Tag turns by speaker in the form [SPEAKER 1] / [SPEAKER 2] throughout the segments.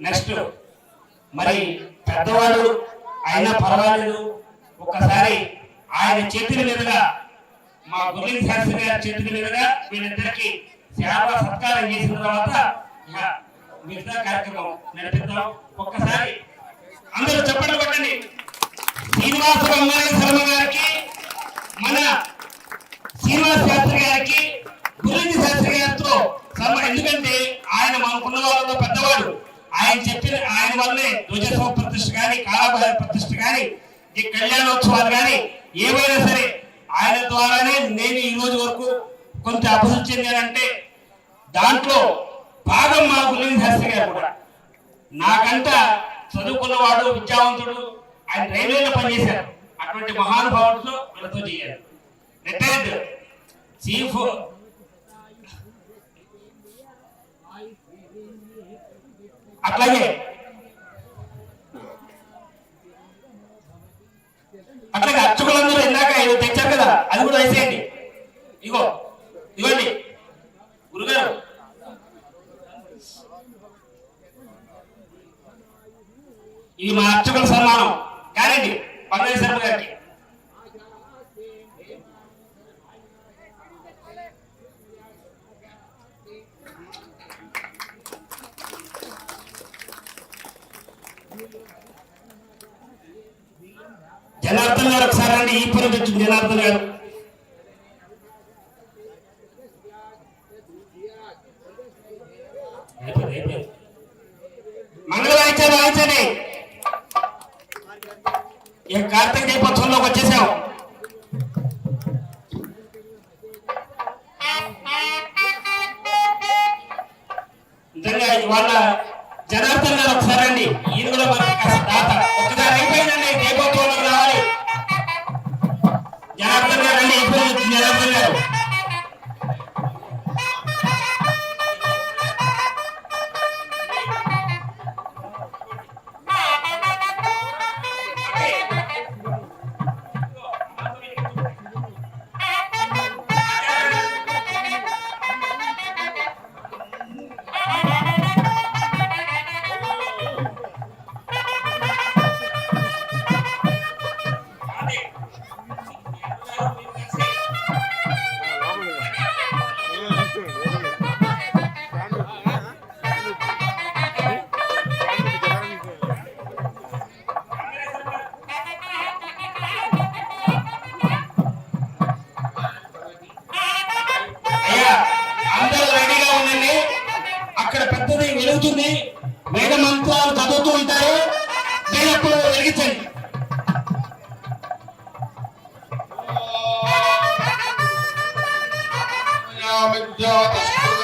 [SPEAKER 1] Next మరి పెద్దవాడు అయినా పర్వాలేదు. ఒక్కసారి ఆయన చేతుల మీదుగా మా గుర్లింగ్ శాస్త్రి గారి చేతుల మీదుగా వీళ్ళిద్దరికి సేవ సత్కారం చేసిన తర్వాత మిగతా కార్యక్రమం నడిపిద్దాం ఒక్కసారి అందరూ చెప్పండి కొట్టండి. శ్రీనివాస బంగారు శర్మ గారికి మన శ్రీనివాస్ శాస్త్రి గారికి గురించి శాస్త్రి గారితో సమ ఎందుకంటే ఆయన మనకున్న వాళ్ళలో పెద్దవాడు ఆయన చెప్పిన ఆయన వల్లే ధ్వజోత్సవ ప్రతిష్ఠ కానీ కాలాభార ప్రతిష్ఠ కానీ ఈ కళ్యాణోత్సవాలు కానీ ఏవైనా సరే ఆయన ద్వారానే నేను ఈ రోజు వరకు కొంత అభివృద్ధి అంటే దాంట్లో భాగం మా గురించి శాస్త్రి గారు కూడా. నాకంట చదువుకున్నవాడు విద్యావంతుడు ఆయన రైల్వేలో పనిచేశారు. అటువంటి మహానుభావుడితో వీళ్ళతో చేయాలి. రిటైర్డ్ చీఫ్ అట్లాగే జనార్దన్ గారు ఒకసారి రండి ఈ పురం తెచ్చింది జనార్దన్ గారు
[SPEAKER 2] Mom and Dad. Yeah.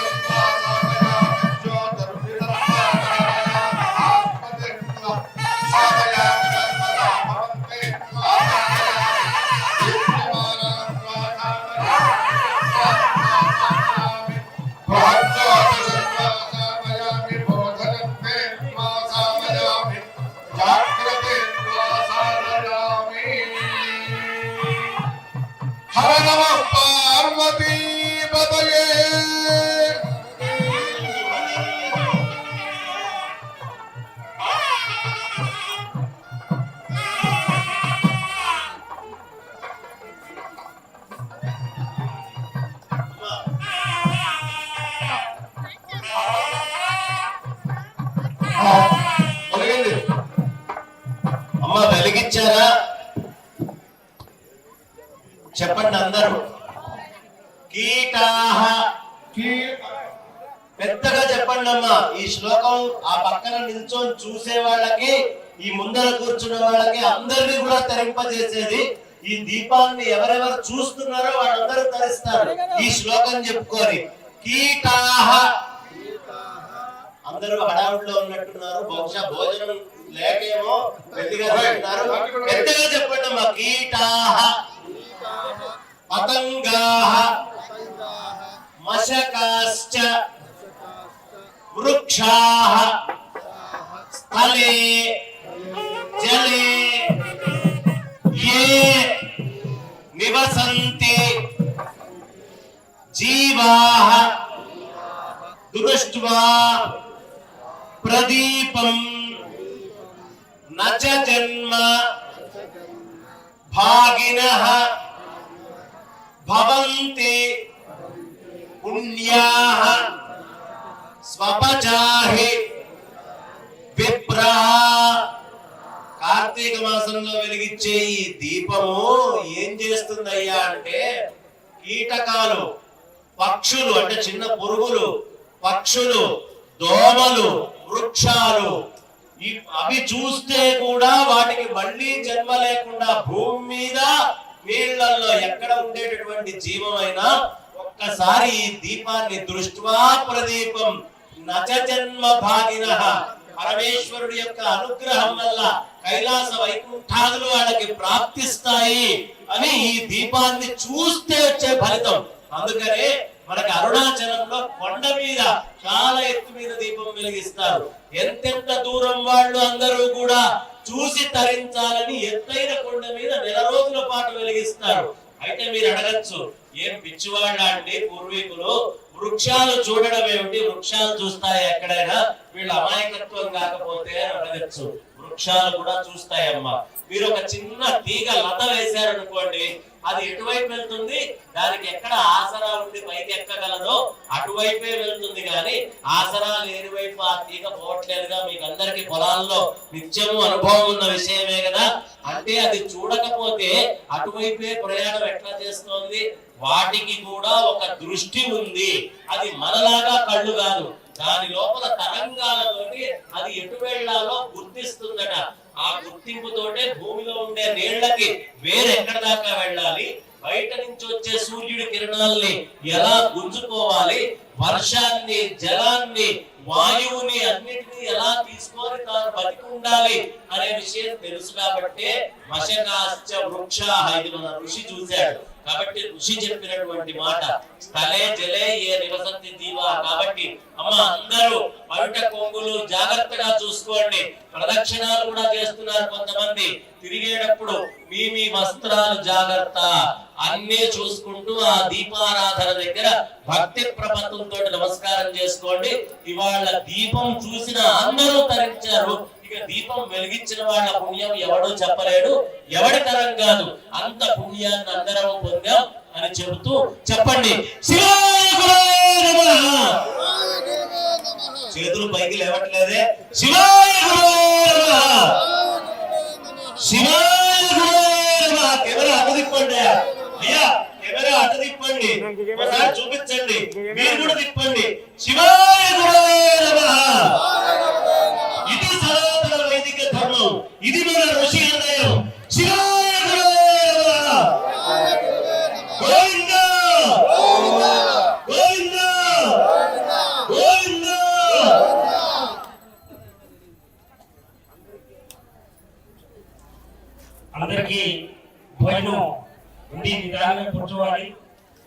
[SPEAKER 2] పెద్దగా చెప్పండి అమ్మా ఈ శ్లోకం ఆ పక్కన నిల్చొని చూసే వాళ్ళకి ఈ ముందర కూర్చున్న వాళ్ళకి అందరినీ కూడా తరింపజేసేది. ఈ దీపాన్ని ఎవరెవరు చూస్తున్నారో వాళ్ళందరూ తరిస్తారు. ఈ శ్లోకం చెప్పుకొని కీటాహ. అందరూ హడావుడిలో ఉన్నట్టున్నారు. బహుశా భోజనం లేకేమో పెద్దగా చెప్తున్నారు పెద్దగా చెప్పండి అమ్మా కీటాహ. పతంగాహ. మశకాశ్చ వృక్షాః స్థలే జలే ఏ నివసంతి జీవాः దృష్ట్వా ప్రదీపం నచ జన్మ భాగినః భవంతి పుణ్యాః స్వపచాహి విప్రా కార్తీక మాసంలో వెలిగించే ఈ దీపము ఏం చేస్తుందయ్యా అంటే కీటకాలు పక్షులు అంటే చిన్న పురుగులు పక్షులు దోమలు వృక్షాలు అవి చూస్తే కూడా వాటికి మళ్ళీ జన్మ లేకుండా భూమి మీద నీళ్ళలో ఎక్కడ ఉండేటటువంటి జీవమైనా ఒక్కసారి ఈ దీపాన్ని దృష్ట్వా ప్రదీపం నచ జన్మ భాగిన పరమేశ్వరుడి యొక్క అనుగ్రహం వల్ల కైలాస వైకుంఠాదులు వాళ్ళకి ప్రాప్తిస్తాయి అని ఈ దీపాన్ని చూస్తే వచ్చే ఫలితం. అందుకనే మనకి అరుణాచలంలో కొండ మీద చాలా ఎత్తు మీద దీపం వెలిగిస్తారు. ఎంతెంత దూరం వాళ్ళు అందరూ కూడా చూసి తరించాలని ఎత్తైన కొండ మీద నెల రోజుల పాటు వెలిగిస్తారు. అయితే మీరు అడగచ్చు ఏం పిచ్చివాళ్ళ అండి? పూర్వీకులు వృక్షాలు చూడడం ఏమిటి? వృక్షాలు చూస్తాయి ఎక్కడైనా? వీళ్ళ అమాయకత్వం కాకపోతే అని వృక్షాలు కూడా చూస్తాయమ్మా. మీరు ఒక చిన్న తీగ లత వేశారనుకోండి అది ఎటువైపు వెళ్తుంది? దానికి ఎక్కడ ఆసరా ఉండి పైకి ఎక్కగలదో అటువైపే వెళ్తుంది కానీ ఆసరా లేని వైపు ఆ తీగ పోవట్లేదుగా. మీకు అందరికి పొలాల్లో నిత్యము అనుభవం ఉన్న విషయమే కదా. అంటే అది చూడకపోతే అటువైపే ప్రయాణం ఎట్లా చేస్తోంది? వాటికి కూడా ఒక దృష్టి ఉంది. అది మనలాగా కళ్ళు కాదు. దాని లోపల తరంగాలతోటి అది ఎటు వెళ్ళాలో గుర్తిస్తుందట. ఆ గుర్తింపుతోటే భూమిలో ఉండే నీళ్ళకి వేరెక్కడ దాకా వెళ్ళాలి? బయట నుంచి వచ్చే సూర్యుడి కిరణాల్ని ఎలా గుంజుకోవాలి? వర్షాన్ని జలాన్ని వాయువుని అన్నిటినీ ఎలా తీసుకొని తాను బతికి ఉండాలి అనే విషయం తెలుసు కాబట్టి మశకాశ్చ వృక్ష ఇది మన ఋషి చూశాడు. కాబట్టి ఋషి చెప్పినటువంటి మాట స్థలే జలే ఏ నివసంతి దీవా? కాబట్టి అమ్మ అందరూ పరుట కొంగులు జాగ్రత్తగా చూసుకోండి. ప్రదక్షిణాలు కూడా చేస్తున్నారు కొంతమంది. తిరిగేటప్పుడు మీ మీ వస్త్రాలు జాగ్రత్త. అన్నీ చూసుకుంటూ ఆ దీపారాధన దగ్గర భక్తి ప్రపంచంతో నమస్కారం చేసుకోండి. ఇవాళ దీపం చూసిన అందరూ తరించారు. ఇక దీపం వెలిగించిన వాళ్ళ పుణ్యం ఎవడో చెప్పలేడు. ఎవడి తరం కాదు. అంత పుణ్యాన్ని అందరం పొందాం అని చెబుతూ చెప్పండి. చేతులు పైకి లేవట్లేదే. శివాయ శివాయ కెమెరా అటదిప్పండి అయ్యా కెమెరా అటదిప్పండి ఒకసారి చూపించండి. మీరు కూడా తిప్పండి. శివాయ గురవే ఇది మన ఋషి హృదయం
[SPEAKER 1] అందరికీ భోజనం ఉండి నిదానంగా కూర్చోవాలి.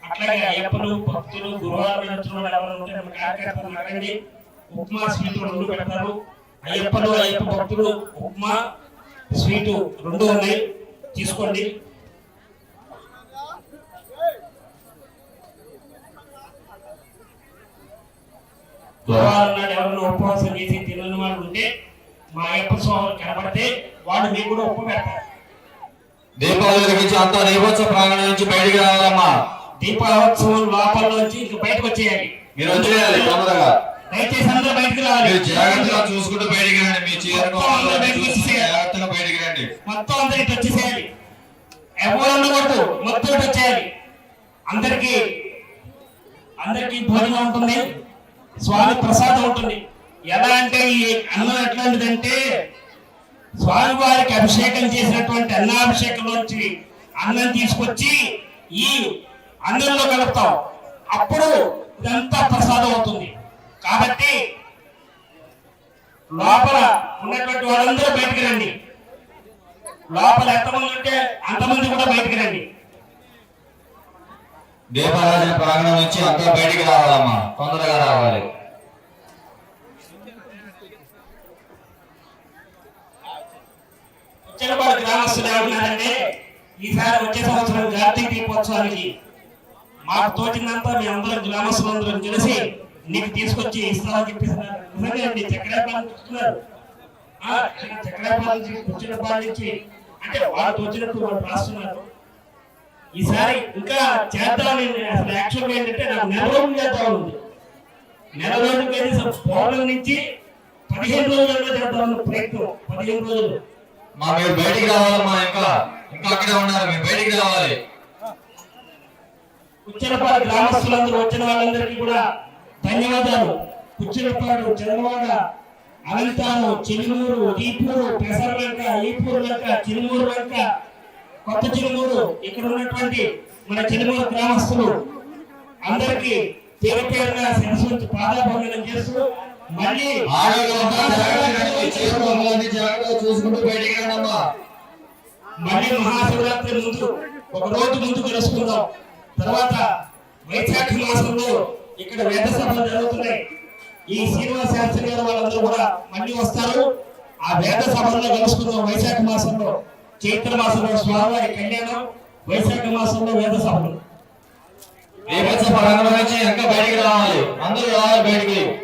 [SPEAKER 1] అట్లాగే అయ్యప్పలు భక్తులు గురువారం ఉంటే మన అడగండి ఉప్మా స్వీట్ రెండు పెడతారు. అయ్యప్పలు అయ్యప్ప భక్తులు ఉప్మా స్వీటు రెండు ఉన్నాయి. తీసుకోండి. గురువారం ఎవరైనా ఉపవాసం చేసి తినని వాళ్ళు ఉంటే మా అయ్యప్ప స్వామి కనబడితే వాళ్ళు మీకు కూడా ఉప్పు పెడతారు
[SPEAKER 3] దీపాలు వెలిగించి అంతా దీపోత్సవ ప్రాంగణం నుంచి బయటికి రావాలమ్మా.
[SPEAKER 1] దీపోత్సవం లోపల నుంచి ఇంక బయటకు వచ్చేయాలి.
[SPEAKER 3] మీరు వచ్చేయాలి తొందరగా.
[SPEAKER 1] దయచేసి అందరూ బయటకు రావాలి.
[SPEAKER 3] మీరు జాగ్రత్తగా చూసుకుంటూ బయటికి రండి. మీ చూసుకుంటూ జాగ్రత్తగా బయటికి రండి.
[SPEAKER 1] మొత్తం అందరికి వచ్చేసేయాలి ఎవరు ఉండకూడదు. మొత్తం వచ్చేయాలి అందరికి అందరికి భోజనం ఉంటుంది. స్వామి ప్రసాదం ఉంటుంది. ఎలా అంటే ఈ అన్నం ఎట్లాంటిదంటే స్వామి వారికి అభిషేకం చేసినటువంటి అన్నాభిషేకంలోంచి అన్నం తీసుకొచ్చి ఈ అన్నంలో కలుపుతాం. అప్పుడు ఇదంతా ప్రసాదం అవుతుంది. కాబట్టి లోపల ఉన్నటువంటి వాళ్ళందరూ బయటికి రండి. లోపల ఎంతమంది ఉంటే అంతమంది కూడా బయటికి రండి.
[SPEAKER 3] దీపారాధన ప్రాంగణం నుంచి అంతా బయటికి రావాలమ్మా. తొందరగా రావాలి.
[SPEAKER 1] ఉచ్చలపాడు గ్రామస్తులు ఏమంటున్నారంటే ఈసారి వచ్చే సంవత్సరం కార్తీక దీపోత్సవానికి మాకు తోచినంత మేమందరం గ్రామస్తులందరం కలిసి నీకు తీసుకొచ్చి ఇస్తామని చెప్పేస్తున్నారు నిజంగా అండి చక్రాపాలన చూస్తున్నారు ఆ, చక్రాపాలన నుంచి అంటే వాళ్ళు తోచినట్టు వాళ్ళు రాస్తున్నారు. ఈసారి ఇంకా చేద్దామని అసలు యాక్చువల్ ఏంటంటే నాకు నెల రోజులు చేద్దాం ఉంది. నెల రోజులు కనీసం పౌర్ణమి నుంచి పదిహేను రోజుల్లో చేద్దామన్న ప్రయత్నం పదిహేను రోజులు.
[SPEAKER 3] మా మీరు బయటికి రావాలమ్మా ఇంకా? ఇంకా అక్కడే ఉన్నారు మీరు బయటికి రావాలి.
[SPEAKER 1] కుచ్చినపాడు గ్రామస్తులందరూ వచ్చిన వాళ్ళందరికీ కూడా ధన్యవాదాలు. కుచ్చినపాడు చంద్రవాడ అనంతారం చిరుమూరు ఈపూరు పెసరలంక ఈపూరు లంక చిరుమూరు లంక కొత్త చిరుమూరు ఇక్కడ ఉన్నటువంటి మన చిరుమూరు గ్రామస్తులు అందరికీ పేరు పేరున శిరస్సు పాదాభంగనం చేస్తూ మళ్ళీ
[SPEAKER 3] చూసుకుంటూ బయటికి
[SPEAKER 1] మళ్ళీ మహాశివరాత్రి ముందు ఒక రోజు ముందు కలుసుకుందాం తర్వాత వైశాఖ మాసంలో ఇక్కడ వేద సభలు జరుగుతున్నాయి. ఈ శ్రీనివాస శాస్త్రి గారు వాళ్ళందరూ కూడా మళ్ళీ వస్తారు. ఆ వేద సభల్లో కలుసుకుందాం. వైశాఖ మాసంలో చైత్ర మాసంలో స్వామివారి కళ్యాణం వైశాఖ మాసంలో వేద సభలు.
[SPEAKER 3] రేపటి పరంగా నుంచి ఇంకా బయటికి రావాలి. అందరూ రావాలి బయటికి.